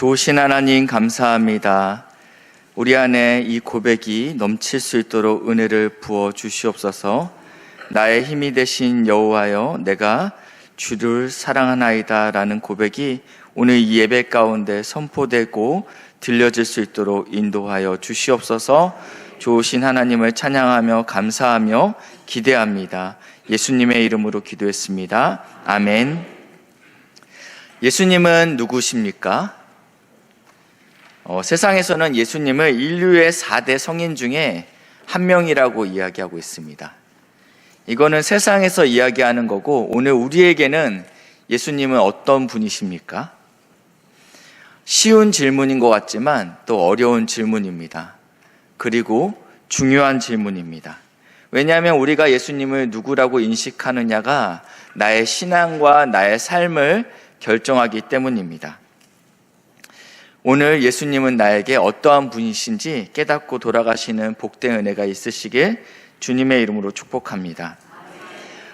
좋으신 하나님 감사합니다. 우리 안에 이 고백이 넘칠 수 있도록 은혜를 부어 주시옵소서. 나의 힘이 되신 여호와여 내가 주를 사랑하나이다라는 고백이 오늘 이 예배 가운데 선포되고 들려질 수 있도록 인도하여 주시옵소서. 좋으신 하나님을 찬양하며 감사하며 기대합니다. 예수님의 이름으로 기도했습니다. 아멘. 예수님은 누구십니까? 어, 세상에서는 예수님을 인류의 4대 성인 중에 한 명이라고 이야기하고 있습니다. 이거는 세상에서 이야기하는 거고 오늘 우리에게는 예수님은 어떤 분이십니까? 쉬운 질문인 것 같지만 또 어려운 질문입니다. 그리고 중요한 질문입니다. 왜냐하면 우리가 예수님을 누구라고 인식하느냐가 나의 신앙과 나의 삶을 결정하기 때문입니다. 오늘 예수님은 나에게 어떠한 분이신지 깨닫고 돌아가시는 복된 은혜가 있으시길 주님의 이름으로 축복합니다.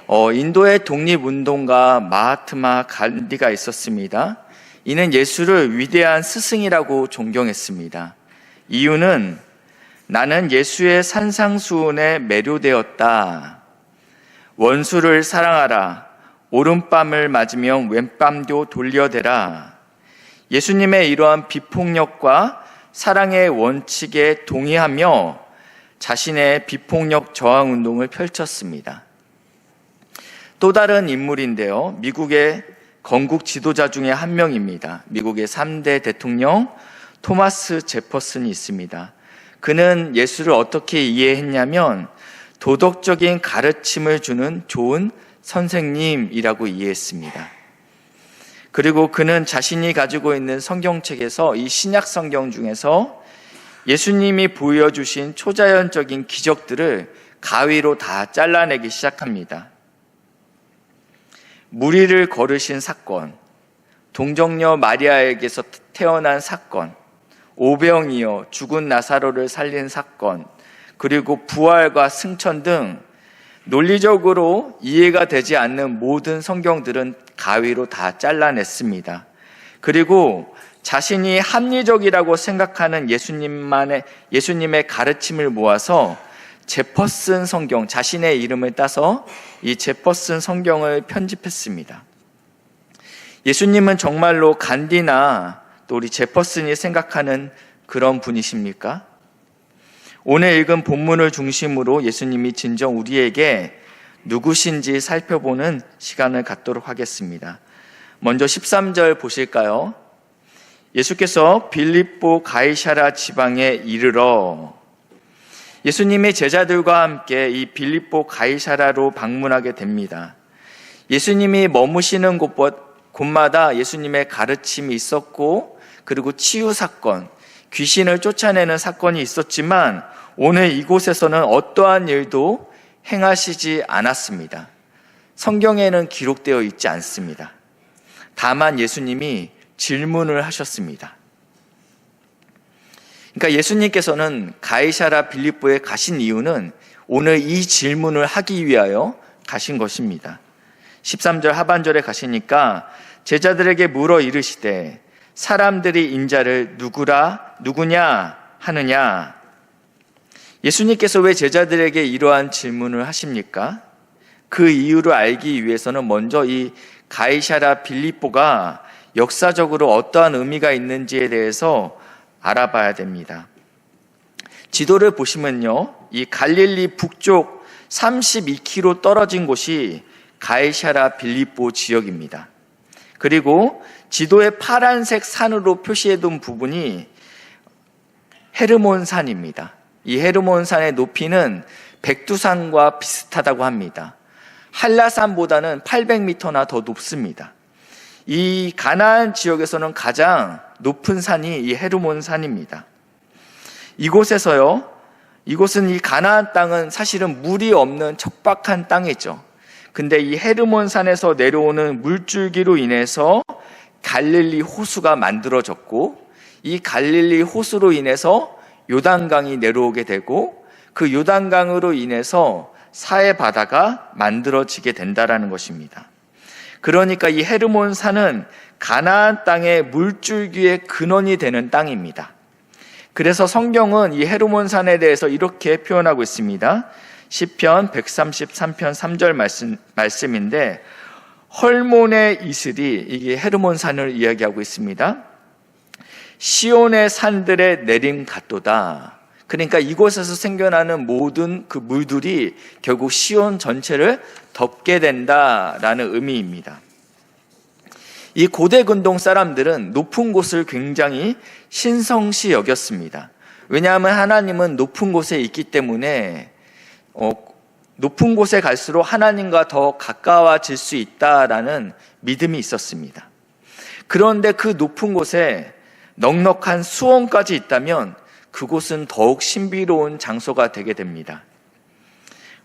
어, 인도의 독립운동가 마하트마 간디가 있었습니다. 이는 예수를 위대한 스승이라고 존경했습니다. 이유는 나는 예수의 산상수훈에 매료되었다. 원수를 사랑하라. 오른밤을 맞으면 왼밤도 돌려대라. 예수님의 이러한 비폭력과 사랑의 원칙에 동의하며 자신의 비폭력 저항 운동을 펼쳤습니다. 또 다른 인물인데요. 미국의 건국 지도자 중에 한 명입니다. 미국의 3대 대통령 토마스 제퍼슨이 있습니다. 그는 예수를 어떻게 이해했냐면 도덕적인 가르침을 주는 좋은 선생님이라고 이해했습니다. 그리고 그는 자신이 가지고 있는 성경책에서 이 신약 성경 중에서 예수님이 보여주신 초자연적인 기적들을 가위로 다 잘라내기 시작합니다. 무리를 걸으신 사건, 동정녀 마리아에게서 태어난 사건, 오병이어 죽은 나사로를 살린 사건, 그리고 부활과 승천 등 논리적으로 이해가 되지 않는 모든 성경들은 가위로 다 잘라냈습니다. 그리고 자신이 합리적이라고 생각하는 예수님만의 예수님의 가르침을 모아서 제퍼슨 성경 자신의 이름을 따서 이 제퍼슨 성경을 편집했습니다. 예수님은 정말로 간디나 또 우리 제퍼슨이 생각하는 그런 분이십니까? 오늘 읽은 본문을 중심으로 예수님이 진정 우리에게 누구신지 살펴보는 시간을 갖도록 하겠습니다. 먼저 13절 보실까요? 예수께서 빌립보 가이샤라 지방에 이르러 예수님의 제자들과 함께 이 빌립보 가이사라로 방문하게 됩니다. 예수님이 머무시는 곳마다 예수님의 가르침이 있었고, 그리고 치유 사건, 귀신을 쫓아내는 사건이 있었지만, 오늘 이곳에서는 어떠한 일도 행하시지 않았습니다. 성경에는 기록되어 있지 않습니다. 다만 예수님이 질문을 하셨습니다. 그러니까 예수님께서는 가이사라 빌립보에 가신 이유는 오늘 이 질문을 하기 위하여 가신 것입니다. 13절 하반절에 가시니까 제자들에게 물어 이르시되 사람들이 인자를 누구라 누구냐 하느냐 예수님께서 왜 제자들에게 이러한 질문을 하십니까? 그 이유를 알기 위해서는 먼저 이 가이샤라 빌립보가 역사적으로 어떠한 의미가 있는지에 대해서 알아봐야 됩니다. 지도를 보시면요. 이 갈릴리 북쪽 32km 떨어진 곳이 가이샤라 빌립보 지역입니다. 그리고 지도의 파란색 산으로 표시해둔 부분이 헤르몬 산입니다. 이 헤르몬 산의 높이는 백두산과 비슷하다고 합니다. 한라산보다는 800m나 더 높습니다. 이 가나안 지역에서는 가장 높은 산이 이 헤르몬 산입니다. 이곳에서요, 이곳은 이 가나안 땅은 사실은 물이 없는 척박한 땅이죠. 근데 이 헤르몬 산에서 내려오는 물줄기로 인해서 갈릴리 호수가 만들어졌고, 이 갈릴리 호수로 인해서 요단강이 내려오게 되고, 그 요단강으로 인해서 사해 바다가 만들어지게 된다라는 것입니다. 그러니까 이 헤르몬 산은 가나안 땅의 물줄기의 근원이 되는 땅입니다. 그래서 성경은 이 헤르몬 산에 대해서 이렇게 표현하고 있습니다. 시편 133편 3절 말씀, 말씀인데 헐몬의 이슬이 이게 헤르몬 산을 이야기하고 있습니다. 시온의 산들의 내림 같도다. 그러니까 이곳에서 생겨나는 모든 그 물들이 결국 시온 전체를 덮게 된다라는 의미입니다. 이 고대 근동 사람들은 높은 곳을 굉장히 신성시 여겼습니다. 왜냐하면 하나님은 높은 곳에 있기 때문에 어, 높은 곳에 갈수록 하나님과 더 가까워질 수 있다라는 믿음이 있었습니다. 그런데 그 높은 곳에 넉넉한 수원까지 있다면 그곳은 더욱 신비로운 장소가 되게 됩니다.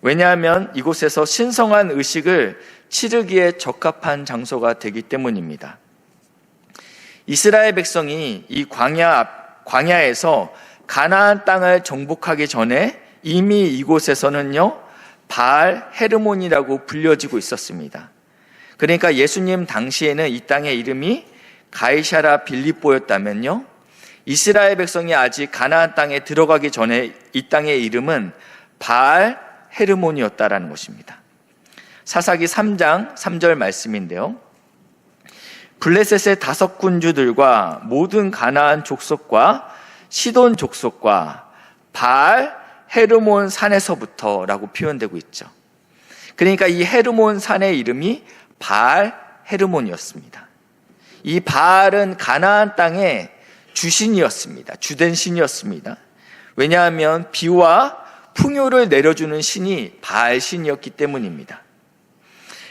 왜냐하면 이곳에서 신성한 의식을 치르기에 적합한 장소가 되기 때문입니다. 이스라엘 백성이 이 광야 광야에서 가나안 땅을 정복하기 전에 이미 이곳에서는요 바알 헤르몬이라고 불려지고 있었습니다. 그러니까 예수님 당시에는 이 땅의 이름이 가이샤라 빌립보였다면요 이스라엘 백성이 아직 가나안 땅에 들어가기 전에 이 땅의 이름은 바알 헤르몬이었다라는 것입니다. 사사기 3장 3절 말씀인데요. 블레셋의 다섯 군주들과 모든 가나안 족속과 시돈 족속과 바알 헤르몬 산에서부터라고 표현되고 있죠. 그러니까 이 헤르몬 산의 이름이 바알 헤르몬이었습니다. 이 바알은 가나안 땅의 주신이었습니다. 주된 신이었습니다. 왜냐하면 비와 풍요를 내려주는 신이 바알 신이었기 때문입니다.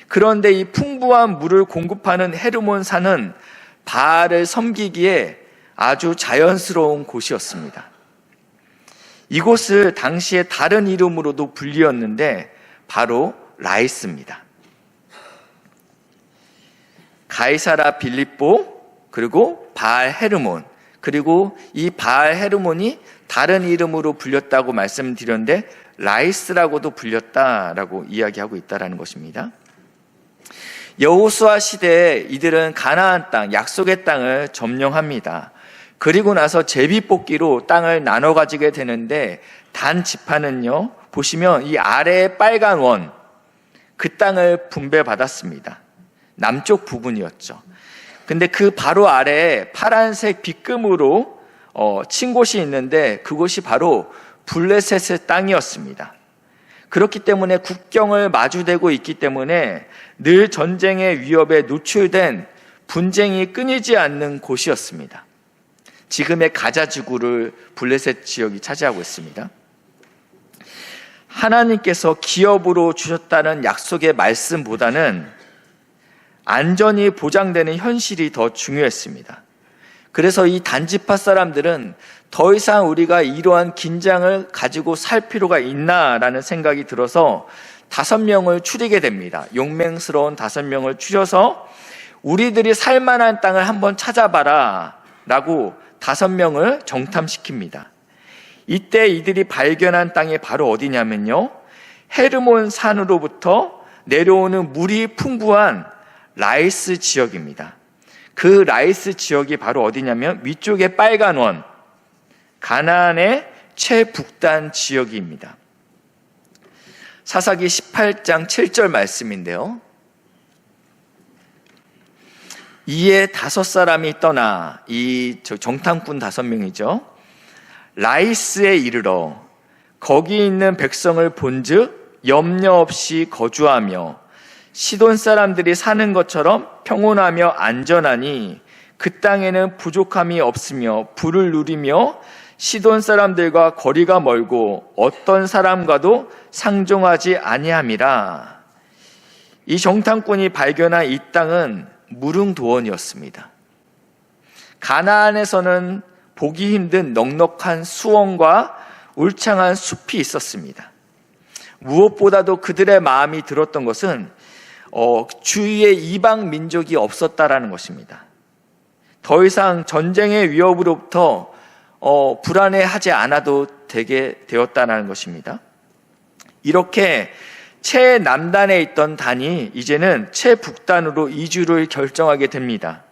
그런데 이 풍부한 물을 공급하는 헤르몬 산은 바알을 섬기기에 아주 자연스러운 곳이었습니다. 이곳을 당시에 다른 이름으로도 불리었는데 바로 라이스입니다. 가이사라 빌립보 그리고 바알 헤르몬 그리고 이 바알 헤르몬이 다른 이름으로 불렸다고 말씀드렸는데 라이스라고도 불렸다라고 이야기하고 있다라는 것입니다. 여호수아 시대에 이들은 가나안 땅, 약속의 땅을 점령합니다. 그리고 나서 제비뽑기로 땅을 나눠 가지게 되는데 단 지파는요. 보시면 이 아래에 빨간 원, 그 땅을 분배받았습니다. 남쪽 부분이었죠. 근데 그 바로 아래에 파란색 빗금으로 어, 친 곳이 있는데 그곳이 바로 블레셋의 땅이었습니다. 그렇기 때문에 국경을 마주대고 있기 때문에 늘 전쟁의 위협에 노출된 분쟁이 끊이지 않는 곳이었습니다. 지금의 가자 지구를 블레셋 지역이 차지하고 있습니다. 하나님께서 기업으로 주셨다는 약속의 말씀보다는 안전이 보장되는 현실이 더 중요했습니다. 그래서 이 단지파 사람들은 더 이상 우리가 이러한 긴장을 가지고 살 필요가 있나라는 생각이 들어서 다섯 명을 추리게 됩니다. 용맹스러운 다섯 명을 추려서 우리들이 살만한 땅을 한번 찾아봐라 라고 다섯 명을 정탐시킵니다. 이때 이들이 발견한 땅이 바로 어디냐면요. 헤르몬 산으로부터 내려오는 물이 풍부한 라이스 지역입니다. 그 라이스 지역이 바로 어디냐면 위쪽에 빨간 원, 가나안의 최북단 지역입니다. 사사기 18장 7절 말씀인데요. 이에 다섯 사람이 떠나 이 정탐꾼 다섯 명이죠. 라이스에 이르러 거기 있는 백성을 본즉 염려 없이 거주하며 시돈 사람들이 사는 것처럼 평온하며 안전하니 그 땅에는 부족함이 없으며 불을 누리며 시돈 사람들과 거리가 멀고 어떤 사람과도 상종하지 아니함이라. 이 정탐꾼이 발견한 이 땅은 무릉도원이었습니다. 가나안에서는 보기 힘든 넉넉한 수원과 울창한 숲이 있었습니다. 무엇보다도 그들의 마음이 들었던 것은 어, 주위에 이방 민족이 없었다라는 것입니다. 더 이상 전쟁의 위협으로부터 어, 불안해하지 않아도 되게 되었다는 것입니다. 이렇게 최남단에 있던 단이 이제는 최북단으로 이주를 결정하게 됩니다.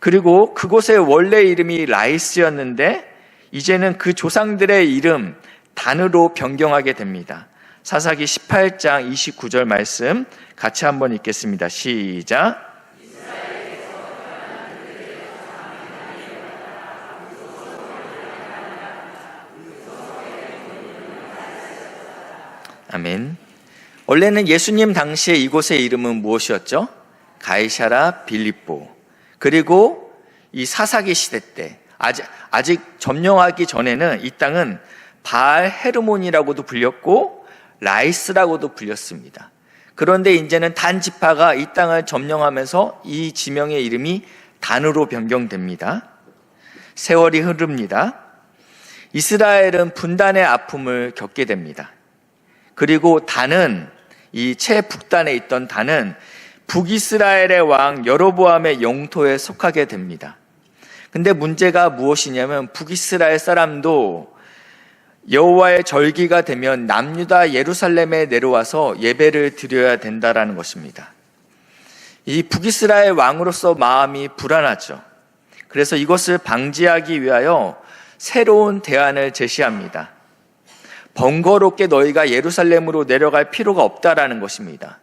그리고 그곳의 원래 이름이 라이스였는데 이제는 그 조상들의 이름 단으로 변경하게 됩니다. 사사기 18장 29절 말씀 같이 한번 읽겠습니다. 시작. 아멘. 원래는 예수님 당시에 이곳의 이름은 무엇이었죠? 가이샤라 빌립보. 그리고 이 사사기 시대 때 아직 아직 점령하기 전에는 이 땅은 바알 헤르몬이라고도 불렸고 라이스라고도 불렸습니다. 그런데 이제는 단 지파가 이 땅을 점령하면서 이 지명의 이름이 단으로 변경됩니다. 세월이 흐릅니다. 이스라엘은 분단의 아픔을 겪게 됩니다. 그리고 단은 이 최북단에 있던 단은 북이스라엘의 왕 여로보암의 영토에 속하게 됩니다. 근데 문제가 무엇이냐면 북이스라엘 사람도 여호와의 절기가 되면 남유다 예루살렘에 내려와서 예배를 드려야 된다라는 것입니다. 이 북이스라엘 왕으로서 마음이 불안하죠. 그래서 이것을 방지하기 위하여 새로운 대안을 제시합니다. 번거롭게 너희가 예루살렘으로 내려갈 필요가 없다라는 것입니다.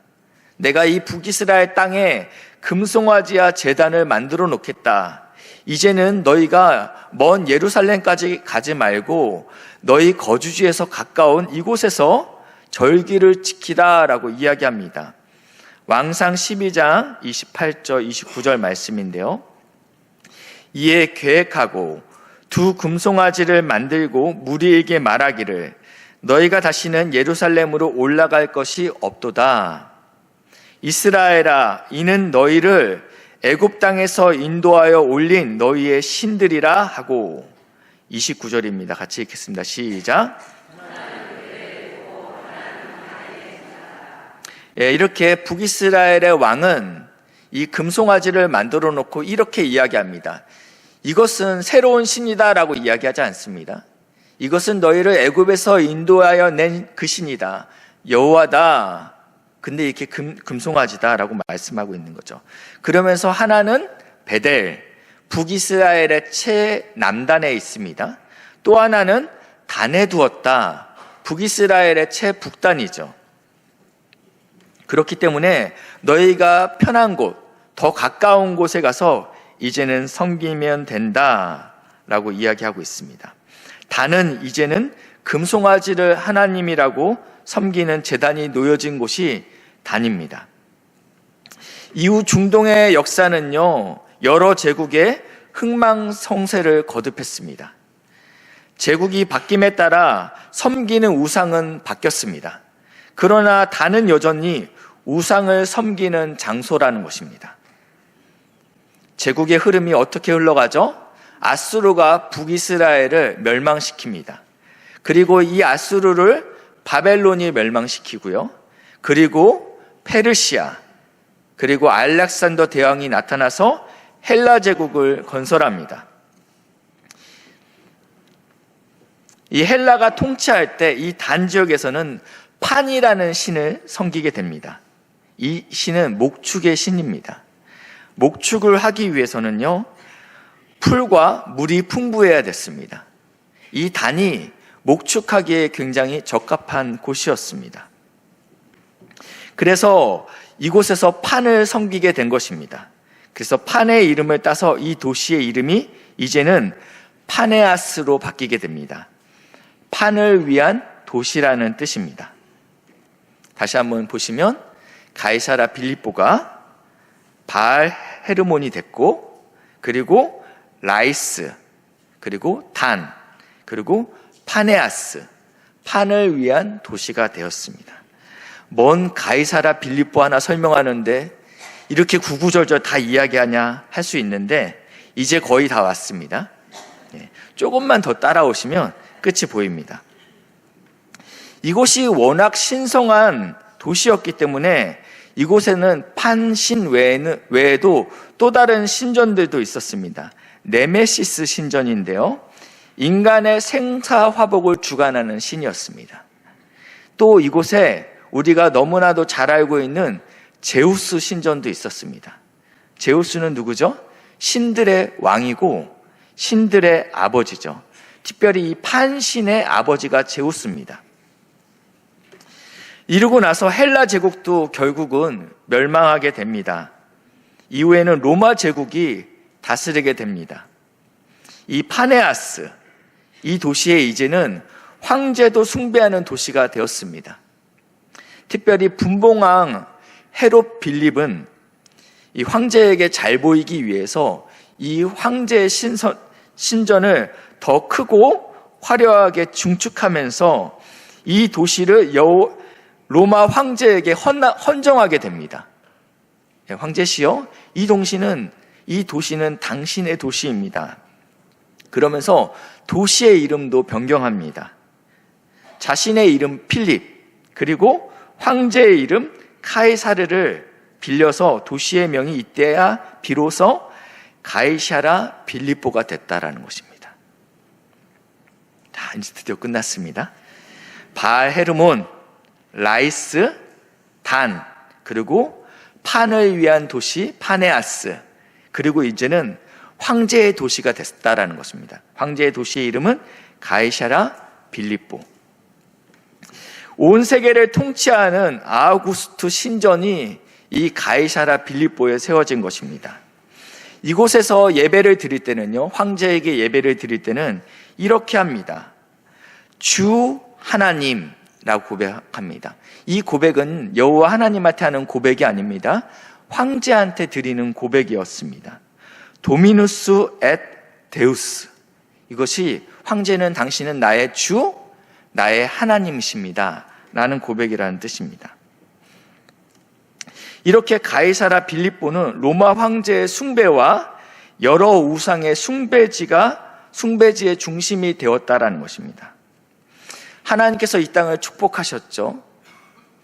내가 이 북이스라엘 땅에 금송아지와 재단을 만들어 놓겠다. 이제는 너희가 먼 예루살렘까지 가지 말고 너희 거주지에서 가까운 이곳에서 절기를 지키다라고 이야기합니다. 왕상 12장 28절 29절 말씀인데요. 이에 계획하고 두 금송아지를 만들고 무리에게 말하기를 너희가 다시는 예루살렘으로 올라갈 것이 없도다. 이스라엘아, 이는 너희를 애굽 땅에서 인도하여 올린 너희의 신들이라 하고 29절입니다. 같이 읽겠습니다. 시작. 예, 이렇게 북이스라엘의 왕은 이 금송아지를 만들어 놓고 이렇게 이야기합니다. 이것은 새로운 신이다라고 이야기하지 않습니다. 이것은 너희를 애굽에서 인도하여 낸 그 신이다. 여호와다. 근데 이렇게 금, 금송아지다라고 말씀하고 있는 거죠. 그러면서 하나는 베델, 북이스라엘의 최남단에 있습니다. 또 하나는 단에 두었다. 북이스라엘의 최북단이죠. 그렇기 때문에 너희가 편한 곳, 더 가까운 곳에 가서 이제는 섬기면 된다. 라고 이야기하고 있습니다. 단은 이제는 금송아지를 하나님이라고 섬기는 재단이 놓여진 곳이 단입니다. 이후 중동의 역사는요, 여러 제국의 흥망성쇠를 거듭했습니다. 제국이 바뀜에 따라 섬기는 우상은 바뀌었습니다. 그러나 단은 여전히 우상을 섬기는 장소라는 것입니다. 제국의 흐름이 어떻게 흘러가죠? 아수르가 북이스라엘을 멸망시킵니다. 그리고 이 아수르를 바벨론이 멸망시키고요. 그리고 페르시아, 그리고 알렉산더 대왕이 나타나서 헬라 제국을 건설합니다. 이 헬라가 통치할 때 이 단 지역에서는 판이라는 신을 섬기게 됩니다. 이 신은 목축의 신입니다. 목축을 하기 위해서는요, 풀과 물이 풍부해야 됐습니다. 이 단이 목축하기에 굉장히 적합한 곳이었습니다. 그래서 이곳에서 판을 섬기게 된 것입니다. 그래서 판의 이름을 따서 이 도시의 이름이 이제는 파네아스로 바뀌게 됩니다. 판을 위한 도시라는 뜻입니다. 다시 한번 보시면 가이사라 빌립보가 바알 헤르몬이 됐고 그리고 라이스 그리고 단 그리고 파네아스 판을 위한 도시가 되었습니다. 먼 가이사라 빌립보 하나 설명하는데 이렇게 구구절절 다 이야기하냐 할 수 있는데 이제 거의 다 왔습니다. 예, 조금만 더 따라오시면 끝이 보입니다. 이곳이 워낙 신성한 도시였기 때문에 이곳에는 판신 외에는, 외에도 또 다른 신전들도 있었습니다. 네메시스 신전인데요. 인간의 생사 화복을 주관하는 신이었습니다. 또 이곳에 우리가 너무나도 잘 알고 있는 제우스 신전도 있었습니다. 제우스는 누구죠? 신들의 왕이고 신들의 아버지죠. 특별히 이 판신의 아버지가 제우스입니다. 이르고 나서 헬라 제국도 결국은 멸망하게 됩니다. 이후에는 로마 제국이 다스리게 됩니다. 이 파네아스, 이 도시에 이제는 황제도 숭배하는 도시가 되었습니다. 특별히 분봉왕 헤롯 빌립은 이 황제에게 잘 보이기 위해서 이 황제의 신선, 신전을 더 크고 화려하게 중축하면서 이 도시를 여, 로마 황제에게 헌, 헌정하게 됩니다. 예, 황제시여, 이 동시는 이 도시는 당신의 도시입니다. 그러면서 도시의 이름도 변경합니다. 자신의 이름 필립, 그리고 황제의 이름 카이사르를 빌려서 도시의 명이 이때야 비로소 가이샤라 빌립보가 됐다라는 것입니다. 자, 이제 드디어 끝났습니다. 바알 헤르몬, 라이스, 단, 그리고 판을 위한 도시 파네아스, 그리고 이제는 황제의 도시가 됐다라는 것입니다. 황제의 도시의 이름은 가이샤라 빌립보. 온 세계를 통치하는 아우구스투 신전이 이 가이사라 빌립보에 세워진 것입니다. 이곳에서 예배를 드릴 때는요, 황제에게 예배를 드릴 때는 이렇게 합니다. 주 하나님라고 고백합니다. 이 고백은 여호와 하나님한테 하는 고백이 아닙니다. 황제한테 드리는 고백이었습니다. 도미누스 앳 데우스. 이것이 황제는 당신은 나의 주, 나의 하나님이십니다. 라는 고백이라는 뜻입니다. 이렇게 가이사라 빌립보는 로마 황제의 숭배와 여러 우상의 숭배지가 숭배지의 중심이 되었다라는 것입니다. 하나님께서 이 땅을 축복하셨죠.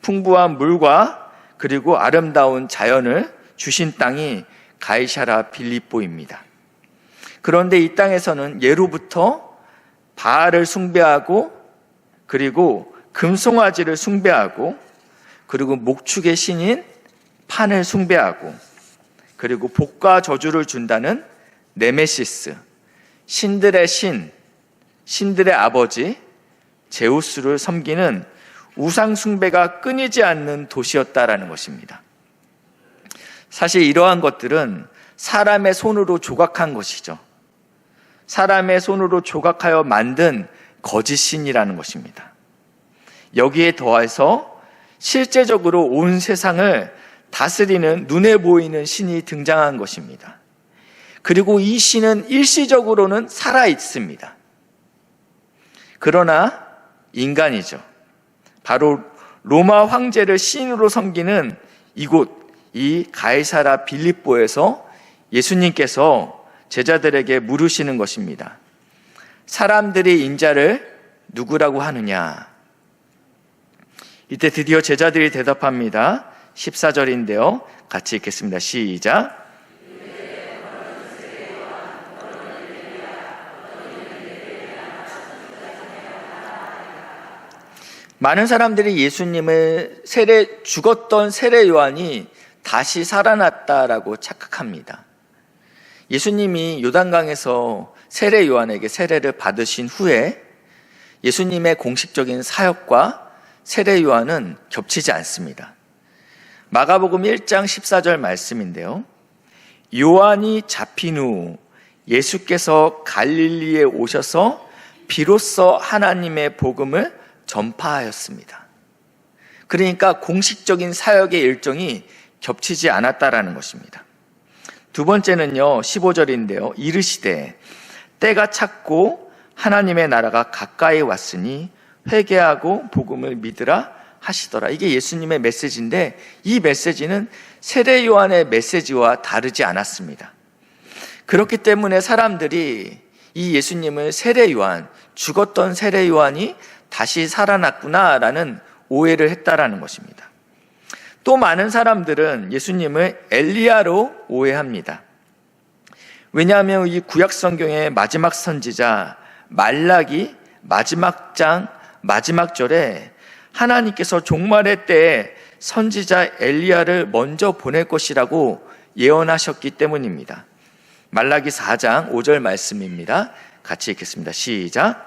풍부한 물과 그리고 아름다운 자연을 주신 땅이 가이샤라 빌립보입니다. 그런데 이 땅에서는 예로부터 바알을 숭배하고 그리고 금송아지를 숭배하고 그리고 목축의 신인 판을 숭배하고 그리고 복과 저주를 준다는 네메시스 신들의 신 신들의 아버지 제우스를 섬기는 우상 숭배가 끊이지 않는 도시였다라는 것입니다. 사실 이러한 것들은 사람의 손으로 조각한 것이죠. 사람의 손으로 조각하여 만든 거짓신이라는 것입니다. 여기에 더해서 실제적으로 온 세상을 다스리는 눈에 보이는 신이 등장한 것입니다. 그리고 이 신은 일시적으로는 살아 있습니다. 그러나 인간이죠. 바로 로마 황제를 신으로 섬기는 이곳 이 가이사라 빌립보에서 예수님께서 제자들에게 물으시는 것입니다. 사람들이 인자를 누구라고 하느냐? 이때 드디어 제자들이 대답합니다. 14절인데요. 같이 읽겠습니다. 시작. 많은 사람들이 예수님을 세례, 죽었던 세례 요한이 다시 살아났다라고 착각합니다. 예수님이 요단강에서 세례 요한에게 세례를 받으신 후에 예수님의 공식적인 사역과 세례 요한은 겹치지 않습니다. 마가복음 1장 14절 말씀인데요. 요한이 잡힌 후 예수께서 갈릴리에 오셔서 비로소 하나님의 복음을 전파하였습니다. 그러니까 공식적인 사역의 일정이 겹치지 않았다라는 것입니다. 두 번째는요, 15절인데요. 이르시되 때가 찼고 하나님의 나라가 가까이 왔으니 회개하고 복음을 믿으라 하시더라. 이게 예수님의 메시지인데 이 메시지는 세례 요한의 메시지와 다르지 않았습니다. 그렇기 때문에 사람들이 이 예수님을 세례 요한, 죽었던 세례 요한이 다시 살아났구나라는 오해를 했다라는 것입니다. 또 많은 사람들은 예수님을 엘리야로 오해합니다. 왜냐하면 이 구약 성경의 마지막 선지자 말라기 마지막 장 마지막 절에 하나님께서 종말의 때에 선지자 엘리야를 먼저 보낼 것이라고 예언하셨기 때문입니다. 말라기 4장 5절 말씀입니다. 같이 읽겠습니다. 시작.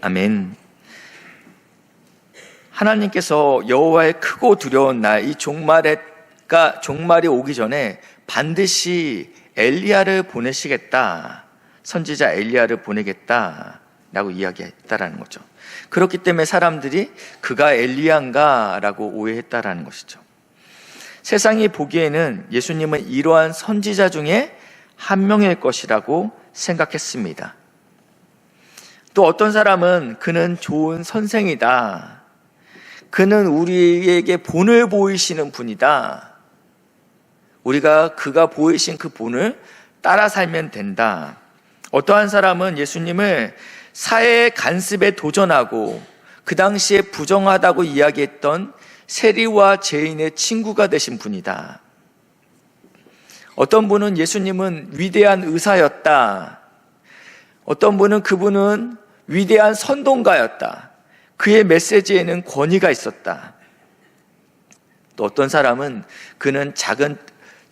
아멘. 하나님께서 여호와의 크고 두려운 날 이 종말 에가 종말이 오기 전에 반드시 엘리야를 보내시겠다. 선지자 엘리야를 보내겠다라고 이야기했다라는 거죠. 그렇기 때문에 사람들이 그가 엘리야인가라고 오해했다라는 것이죠. 세상이 보기에는 예수님은 이러한 선지자 중에 한 명일 것이라고 생각했습니다. 또 어떤 사람은 그는 좋은 선생이다. 그는 우리에게 본을 보이시는 분이다. 우리가 그가 보이신 그 본을 따라 살면 된다. 어떠한 사람은 예수님을 사회의 간습에 도전하고 그 당시에 부정하다고 이야기했던 세리와 죄인의 친구가 되신 분이다. 어떤 분은 예수님은 위대한 의사였다. 어떤 분은 그분은 위대한 선동가였다. 그의 메시지에는 권위가 있었다. 또 어떤 사람은 그는 작은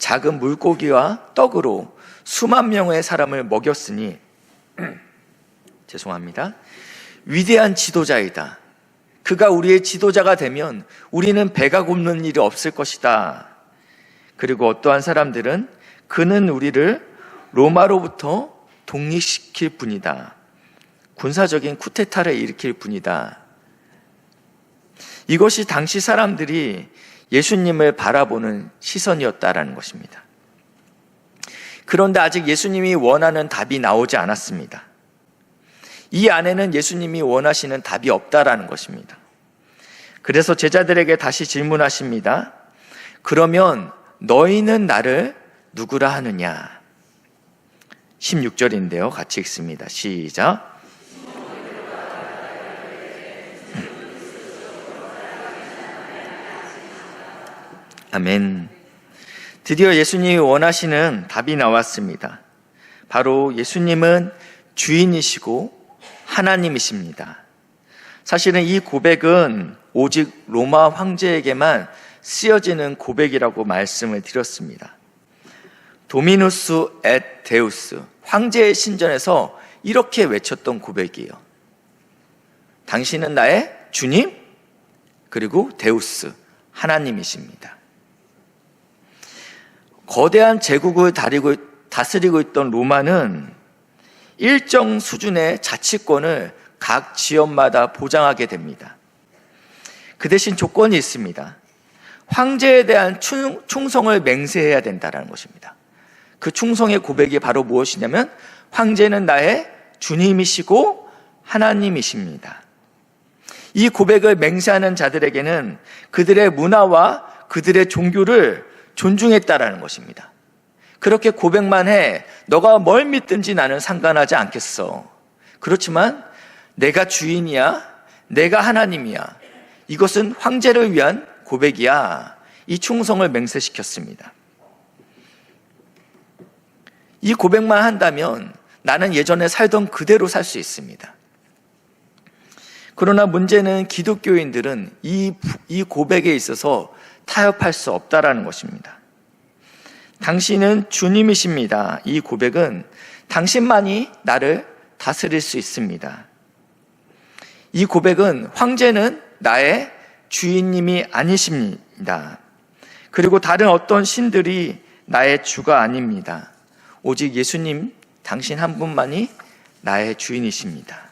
작은 물고기와 떡으로 수만 명의 사람을 먹였으니 죄송합니다. 위대한 지도자이다. 그가 우리의 지도자가 되면 우리는 배가 굽는 일이 없을 것이다. 그리고 어떠한 사람들은 그는 우리를 로마로부터 독립시킬 뿐이다. 군사적인 쿠데타를 일으킬 뿐이다. 이것이 당시 사람들이 예수님을 바라보는 시선이었다라는 것입니다. 그런데 아직 예수님이 원하는 답이 나오지 않았습니다. 이 안에는 예수님이 원하시는 답이 없다라는 것입니다. 그래서 제자들에게 다시 질문하십니다. 그러면 너희는 나를 누구라 하느냐? 16절인데요. 같이 읽습니다. 시작. 아멘. 드디어 예수님이 원하시는 답이 나왔습니다. 바로 예수님은 주인이시고 하나님이십니다. 사실은 이 고백은 오직 로마 황제에게만 쓰여지는 고백이라고 말씀을 드렸습니다. 도미누스 et 데우스, 황제의 신전에서 이렇게 외쳤던 고백이에요. 당신은 나의 주님, 그리고 데우스, 하나님이십니다. 거대한 제국을 다리고, 다스리고 있던 로마는 일정 수준의 자치권을 각 지역마다 보장하게 됩니다. 그 대신 조건이 있습니다. 황제에 대한 충성을 맹세해야 된다는 것입니다. 그 충성의 고백이 바로 무엇이냐면 황제는 나의 주님이시고 하나님이십니다. 이 고백을 맹세하는 자들에게는 그들의 문화와 그들의 종교를 존중했다라는 것입니다. 그렇게 고백만 해. 너가 뭘 믿든지 나는 상관하지 않겠어. 그렇지만 내가 주인이야. 내가 하나님이야. 이것은 황제를 위한 고백이야. 이 충성을 맹세시켰습니다. 이 고백만 한다면 나는 예전에 살던 그대로 살 수 있습니다. 그러나 문제는 기독교인들은 이, 이 고백에 있어서 타협할 수 없다라는 것입니다. 당신은 주님이십니다. 이 고백은 당신만이 나를 다스릴 수 있습니다. 이 고백은 황제는 나의 주인님이 아니십니다. 그리고 다른 어떤 신들이 나의 주가 아닙니다. 오직 예수님, 당신 한 분만이 나의 주인이십니다.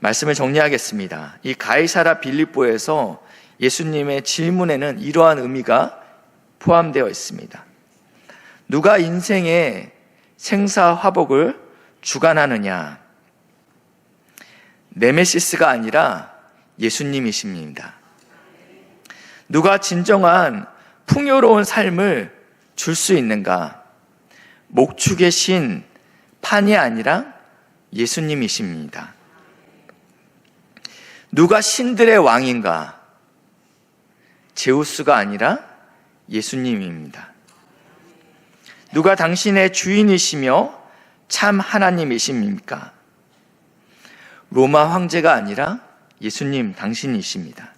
말씀을 정리하겠습니다. 이 가이사라 빌립보에서 예수님의 질문에는 이러한 의미가 포함되어 있습니다. 누가 인생의 생사화복을 주관하느냐? 네메시스가 아니라 예수님이십니다. 누가 진정한 풍요로운 삶을 줄 수 있는가? 목축의 신, 판이 아니라 예수님이십니다. 누가 신들의 왕인가? 제우스가 아니라 예수님입니다. 누가 당신의 주인이시며 참 하나님이십니까? 로마 황제가 아니라 예수님 당신이십니다.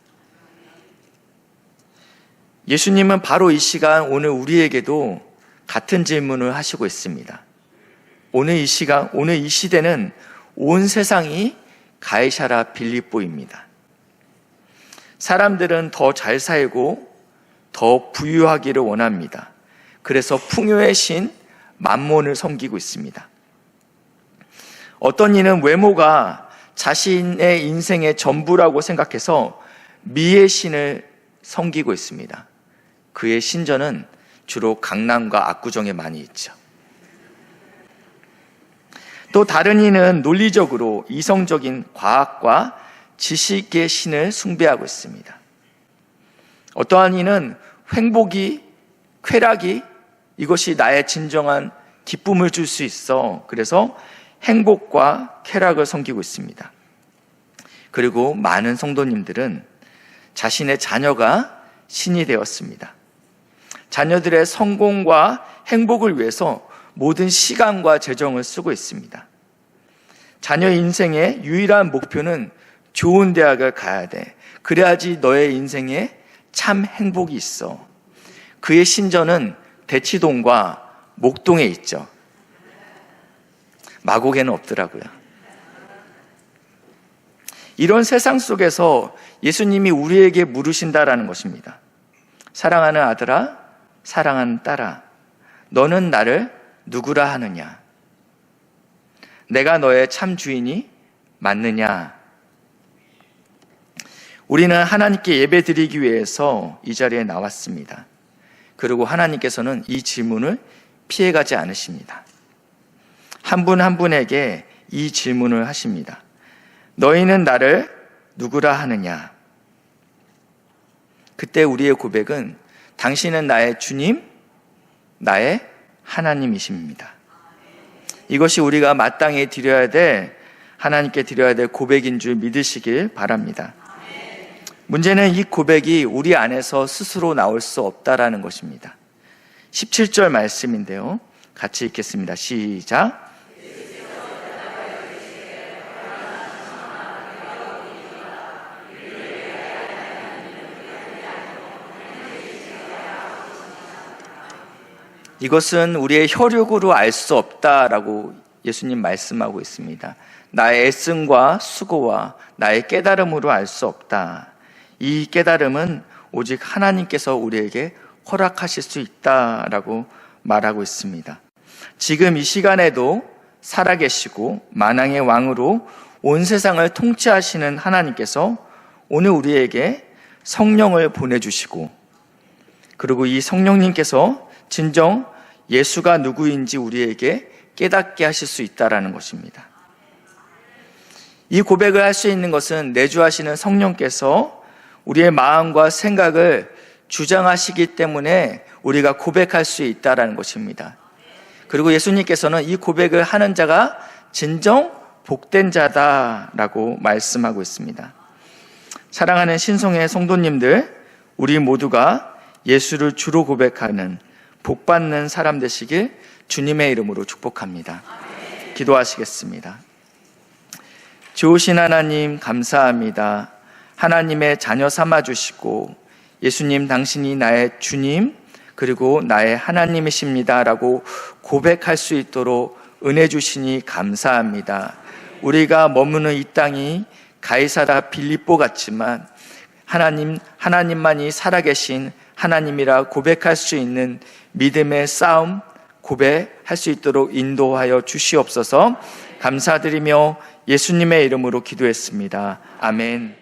예수님은 바로 이 시간 오늘 우리에게도 같은 질문을 하시고 있습니다. 오늘 이 시간, 오늘 이 시대는 온 세상이 가이샤라 빌립보입니다. 사람들은 더 잘 살고 더 부유하기를 원합니다. 그래서 풍요의 신 만몬을 섬기고 있습니다. 어떤 이는 외모가 자신의 인생의 전부라고 생각해서 미의 신을 섬기고 있습니다. 그의 신전은 주로 강남과 압구정에 많이 있죠. 또 다른 이는 논리적으로 이성적인 과학과 지식의 신을 숭배하고 있습니다. 어떠한 이는 행복이, 쾌락이 이것이 나의 진정한 기쁨을 줄 수 있어. 그래서 행복과 쾌락을 섬기고 있습니다. 그리고 많은 성도님들은 자신의 자녀가 신이 되었습니다. 자녀들의 성공과 행복을 위해서 모든 시간과 재정을 쓰고 있습니다. 자녀 인생의 유일한 목표는 좋은 대학을 가야 돼. 그래야지 너의 인생에 참 행복이 있어. 그의 신전은 대치동과 목동에 있죠. 마곡에는 없더라고요. 이런 세상 속에서 예수님이 우리에게 물으신다라는 것입니다. 사랑하는 아들아, 사랑하는 딸아, 너는 나를 누구라 하느냐? 내가 너의 참 주인이 맞느냐? 우리는 하나님께 예배 드리기 위해서 이 자리에 나왔습니다. 그리고 하나님께서는 이 질문을 피해가지 않으십니다. 한분한 분에게 이 질문을 하십니다. 너희는 나를 누구라 하느냐? 그때 우리의 고백은 당신은 나의 주님, 나의 하나님이십니다. 이것이 우리가 마땅히 드려야 될, 하나님께 드려야 될 고백인 줄 믿으시길 바랍니다. 문제는 이 고백이 우리 안에서 스스로 나올 수 없다라는 것입니다. 17절 말씀인데요. 같이 읽겠습니다. 시작. 이것은 우리의 혈육으로 알 수 없다라고 예수님 말씀하고 있습니다. 나의 애씀과 수고와 나의 깨달음으로 알 수 없다. 이 깨달음은 오직 하나님께서 우리에게 허락하실 수 있다라고 말하고 있습니다. 지금 이 시간에도 살아계시고 만왕의 왕으로 온 세상을 통치하시는 하나님께서 오늘 우리에게 성령을 보내주시고 그리고 이 성령님께서 진정 예수가 누구인지 우리에게 깨닫게 하실 수 있다라는 것입니다. 이 고백을 할 수 있는 것은 내주하시는 성령께서 우리의 마음과 생각을 주장하시기 때문에 우리가 고백할 수 있다라는 것입니다. 그리고 예수님께서는 이 고백을 하는 자가 진정 복된 자다라고 말씀하고 있습니다. 사랑하는 신성의 성도님들, 우리 모두가 예수를 주로 고백하는 복받는 사람 되시길 주님의 이름으로 축복합니다. 기도하시겠습니다. 좋으신 하나님, 감사합니다. 하나님의 자녀 삼아 주시고 예수님 당신이 나의 주님 그리고 나의 하나님이십니다라고 고백할 수 있도록 은혜 주시니 감사합니다. 우리가 머무는 이 땅이 가이사라 빌립보 같지만 하나님 하나님만이 살아계신 하나님이라 고백할 수 있는 믿음의 싸움 고백할 수 있도록 인도하여 주시옵소서 감사드리며 예수님의 이름으로 기도했습니다. 아멘.